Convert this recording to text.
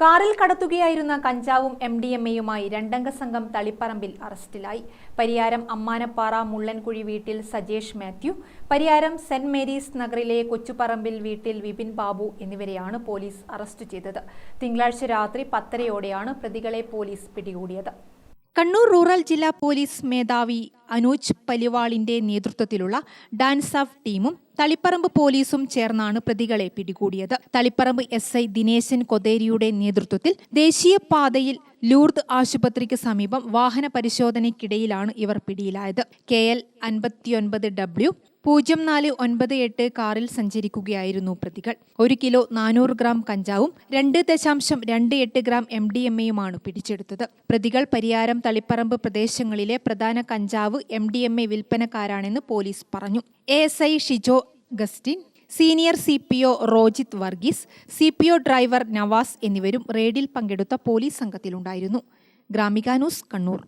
കാറിൽ കടത്തുകയായിരുന്ന കഞ്ചാവും M D M എയുമായി രണ്ടംഗ സംഘം തളിപ്പറമ്പിൽ അറസ്റ്റിലായി. പരിയാരം അമ്മാനപ്പാറ മുള്ളൻകുഴി വീട്ടിൽ സജേഷ് മാത്യു പരിയാരം സെന്റ് മേരീസ് നഗറിലെ കൊച്ചുപറമ്പിൽ വീട്ടിൽ വിപിൻ ബാബു എന്നിവരെയാണ് പോലീസ് അറസ്റ്റ് ചെയ്തത്. തിങ്കളാഴ്ച രാത്രി പത്തരയോടെയാണ് പ്രതികളെ പോലീസ് പിടികൂടിയത്. കണ്ണൂർ റൂറൽ ജില്ലാ പോലീസ് മേധാവി അനൂജ് പലിവാളിന്റെ നേതൃത്വത്തിലുള്ള ഡാൻസ് ഓഫ് ടീമും തളിപ്പറമ്പ് പോലീസും ചേർന്നാണ് പ്രതികളെ പിടികൂടിയത്. തളിപ്പറമ്പ് എസ് ഐ ദിനേശൻ കൊതേരിയുടെ നേതൃത്വത്തിൽ ദേശീയപാതയിൽ ലൂർദ് ആശുപത്രിക്ക് സമീപം വാഹന പരിശോധനയ്ക്കിടയിലാണ് ഇവർ പിടിയിലായത്. കെ എൽ അൻപത്തിയൊൻപത് ഡബ്ല്യു പൂജ്യം നാല് ഒൻപത് എട്ട് കാറിൽ സഞ്ചരിക്കുകയായിരുന്നു പ്രതികൾ. ഒരു കിലോ നാനൂറ് ഗ്രാം കഞ്ചാവും രണ്ട് ദശാംശം രണ്ട് എട്ട് ഗ്രാം എം ഡി എം എയുമാണ് പിടിച്ചെടുത്തത്. പ്രതികൾ പരിയാരം തളിപ്പറമ്പ് പ്രദേശങ്ങളിലെ പ്രധാന കഞ്ചാവ് എം ഡി എം എ വിൽപ്പനക്കാരാണെന്ന് പോലീസ് പറഞ്ഞു. A S I Shijo Gustin senior C P O Rojith Varghese C P O driver Navas എന്നിവരും റെയ്ഡിൽ പങ്കെടുത്ത പോലീസ് സംഘത്തിലുണ്ടായിരുന്നു. ഗ്രാമിക ന്യൂസ് കണ്ണൂർ.